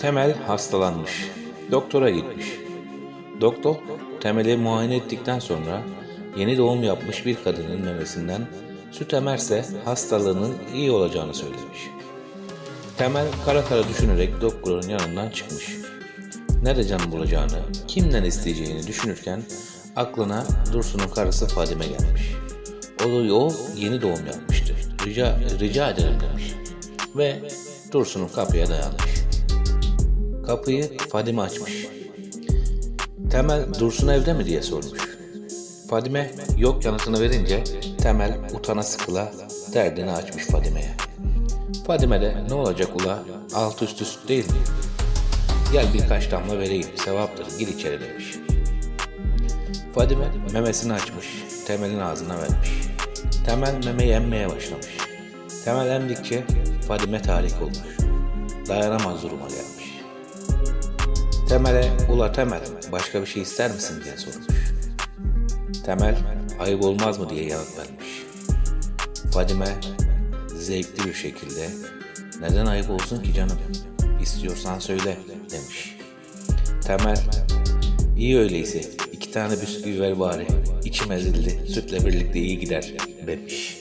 Temel hastalanmış. Doktora gitmiş. Doktor Temel'i muayene ettikten sonra yeni doğum yapmış bir kadının memesinden süt emerse hastalığının iyi olacağını söylemiş. Temel kara kara düşünerek doktorun yanından çıkmış. Nerede can bulacağını, kimden isteyeceğini düşünürken aklına Dursun'un karısı Fadime gelmiş. O, o yeni doğum yapmıştı. Rica, rica ederim demiş. Ve Dursun'un kapıya dayanmış. Kapıyı Fadime açmış. Temel Dursun evde mi diye sormuş. Fadime yok yanıtını verince Temel utana sıkıla derdini açmış Fadime'ye. Fadime de ne olacak ula alt üstü süt değil mi? Gel birkaç damla vereyim sevaptır gir içeri demiş. Fadime memesini açmış Temel'in ağzına vermiş. Temel memeyi emmeye başlamış. Temel emdikçe Fadime tahrik olmuş. Dayanamaz duruma gelmiş. Temel'e ula Temel başka bir şey ister misin diye sormuş. Temel ayıp olmaz mı diye yanıt vermiş. Fadime zevkli bir şekilde neden ayıp olsun ki canım istiyorsan söyle demiş. Temel iyi öyleyse iki tane bisküvi ver bari içim ezildi sütle birlikte iyi gider demiş.